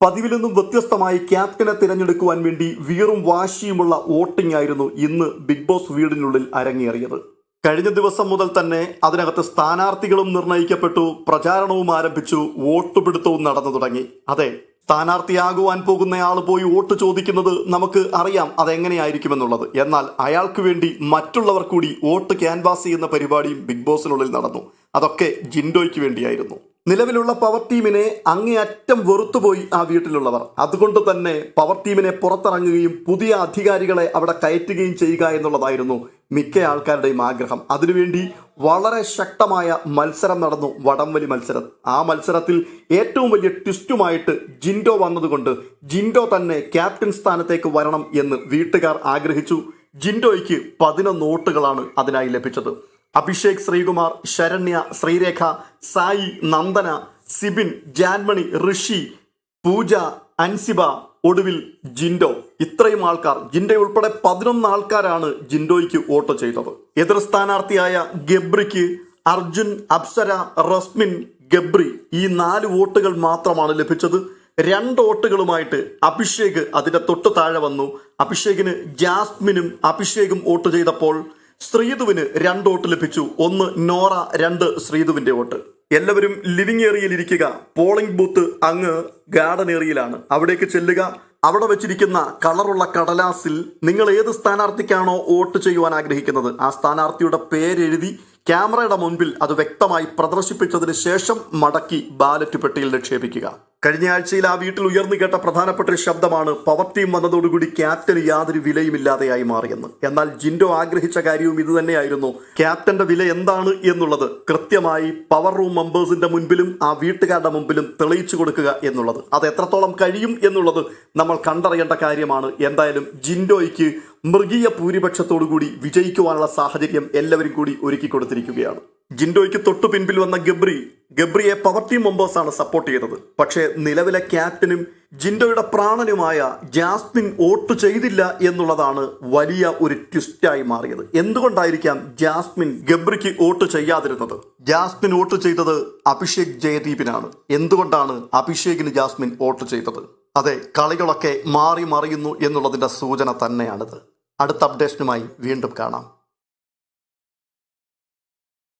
പതിവിൽ നിന്നും വ്യത്യസ്തമായി ക്യാപ്റ്റനെ തിരഞ്ഞെടുക്കുവാൻ വേണ്ടി വീറും വാശിയുമുള്ള വോട്ടിംഗ് ആയിരുന്നു ഇന്ന് ബിഗ് ബോസ് വീടിനുള്ളിൽ അരങ്ങേറിയത്. കഴിഞ്ഞ ദിവസം മുതൽ തന്നെ അതിനകത്ത് സ്ഥാനാർത്ഥികളും നിർണയിക്കപ്പെട്ടു പ്രചാരണവും ആരംഭിച്ചു വോട്ടുപിടുത്തവും നടന്നു തുടങ്ങി. അതെ സ്ഥാനാർത്ഥിയാകുവാൻ പോകുന്നയാൾ പോയി വോട്ട് ചോദിക്കുന്നത് നമുക്ക് അറിയാം അതെങ്ങനെയായിരിക്കുമെന്നുള്ളത്. എന്നാൽ അയാൾക്ക് വേണ്ടി മറ്റുള്ളവർ കൂടി വോട്ട് ക്യാൻവാസ് ചെയ്യുന്ന പരിപാടിയും ബിഗ് ബോസിനുള്ളിൽ നടന്നു. അതൊക്കെ ജിൻഡോയ്ക്ക് വേണ്ടിയായിരുന്നു. നിലവിലുള്ള പവർ ടീമിനെ അങ്ങേയറ്റം വെറുത്തുപോയി ആ വീട്ടിലുള്ളവർ. അതുകൊണ്ട് തന്നെ പവർ ടീമിനെ പുറത്തിറങ്ങുകയും പുതിയ അധികാരികളെ അവിടെ കയറ്റുകയും ചെയ്യുക എന്നുള്ളതായിരുന്നു മിക്ക ആൾക്കാരുടെയും ആഗ്രഹം. അതിനുവേണ്ടി വളരെ ശക്തമായ മത്സരം നടന്നു വടംവലി മത്സരം. ആ മത്സരത്തിൽ ഏറ്റവും വലിയ ട്വിസ്റ്റുമായിട്ട് ജിൻഡോ വന്നതുകൊണ്ട് ജിൻഡോ തന്നെ ക്യാപ്റ്റൻ സ്ഥാനത്തേക്ക് വരണം എന്ന് വീട്ടുകാർ ആഗ്രഹിച്ചു. ജിൻഡോയ്ക്ക് പതിനൊന്ന് വോട്ടുകളാണ് അതിനായി ലഭിച്ചത്. അഭിഷേക് ശ്രീകുമാർ ശരണ്യ ശ്രീരേഖ സായി നന്ദന സിബിൻ ജാൻമണി ഋഷി പൂജ അൻസിബ ഒടുവിൽ ജിൻഡോ. ഇത്രയും ആൾക്കാർ. ജിൻഡോ ഉൾപ്പെടെ പതിനൊന്ന് ആൾക്കാരാണ് ജിൻഡോയ്ക്ക് വോട്ട് ചെയ്തത്. എതിർ സ്ഥാനാർത്ഥിയായ ഗബ്രിക്ക് അർജുൻ അപ്സര റസ്മിൻ ഗബ്രി ഈ നാല് വോട്ടുകൾ മാത്രമാണ് ലഭിച്ചത്. രണ്ട് വോട്ടുകളുമായിട്ട് അഭിഷേക് അതിന്റെ തൊട്ട് താഴെ വന്നു. അഭിഷേകിന് ജാസ്മിനും അഭിഷേകും വോട്ട് ചെയ്തപ്പോൾ ശ്രീധുവിന് രണ്ട് വോട്ട് ലഭിച്ചു. ഒന്ന് നോറ രണ്ട് ശ്രീധുവിന്റെ വോട്ട്. എല്ലാവരും ലിവിംഗ് ഏരിയയിൽ ഇരിക്കുക. പോളിംഗ് ബൂത്ത് അങ്ങ് ഗാർഡൻ ഏരിയയിലാണ്. അവിടേക്ക് ചെല്ലുക. അവിടെ വെച്ചിരിക്കുന്ന കളറുള്ള കടലാസിൽ നിങ്ങൾ ഏത് സ്ഥാനാർത്ഥിക്കാണോ വോട്ട് ചെയ്യുവാൻ ആഗ്രഹിക്കുന്നത്? ആ സ്ഥാനാർത്ഥിയുടെ പേരെഴുതി ക്യാമറയുടെ മുൻപിൽ അത് വ്യക്തമായി പ്രദർശിപ്പിച്ചതിന് ശേഷം മടക്കി ബാലറ്റ് പെട്ടിയിൽ നിക്ഷേപിക്കുക. കഴിഞ്ഞ ആഴ്ചയിൽ ആ വീട്ടിൽ ഉയർന്നു കേട്ട പ്രധാനപ്പെട്ട ഒരു ശബ്ദമാണ് പവർ ടീം വന്നതോടുകൂടി ക്യാപ്റ്റന് യാതൊരു വിലയുമില്ലാതെയായി മാറിയെന്ന്. എന്നാൽ ജിൻഡോ ആഗ്രഹിച്ച കാര്യവും ഇത് തന്നെയായിരുന്നു. ക്യാപ്റ്റന്റെ വില എന്താണ് എന്നുള്ളത്. കൃത്യമായി പവർ റൂം മെമ്പേഴ്സിന്റെ മുൻപിലും ആ വീട്ടുകാരുടെ മുമ്പിലും തെളിയിച്ചു കൊടുക്കുക എന്നുള്ളത്. അത് എത്രത്തോളം കഴിയും എന്നുള്ളത് നമ്മൾ കണ്ടറിയേണ്ട കാര്യമാണ്. എന്തായാലും ജിൻഡോയ്ക്ക് മൃഗീയ ഭൂരിപക്ഷത്തോടുകൂടി വിജയിക്കുവാനുള്ള സാഹചര്യം എല്ലാവരും കൂടി ഒരുക്കി കൊടുത്തിരിക്കുകയാണ്. ജിൻഡോയ്ക്ക് തൊട്ടു പിൻപിൽ വന്ന ഗബ്രി ഗബ്രിയെ പവർ ടീം മെമ്പേഴ്സാണ് സപ്പോർട്ട് ചെയ്തത്. പക്ഷേ നിലവിലെ ക്യാപ്റ്റനും ജിൻഡോയുടെ പ്രാണനുമായ ജാസ്മിൻ വോട്ട് ചെയ്തില്ല എന്നുള്ളതാണ് വലിയ ഒരു ട്വിസ്റ്റായി മാറിയത്. എന്തുകൊണ്ടായിരിക്കാം ജാസ്മിൻ ഗബ്രിക്ക് വോട്ട് ചെയ്യാതിരുന്നത്? ജാസ്മിൻ വോട്ട് ചെയ്തത് അഭിഷേക് ജയദീപിനാണ്. എന്തുകൊണ്ടാണ് അഭിഷേകിന് ജാസ്മിൻ വോട്ട് ചെയ്തത്? അതെ കളികളൊക്കെ മാറി മറിയുന്നു എന്നുള്ളതിന്റെ സൂചന തന്നെയാണിത്. അടുത്ത അപ്ഡേഷനുമായി വീണ്ടും കാണാം.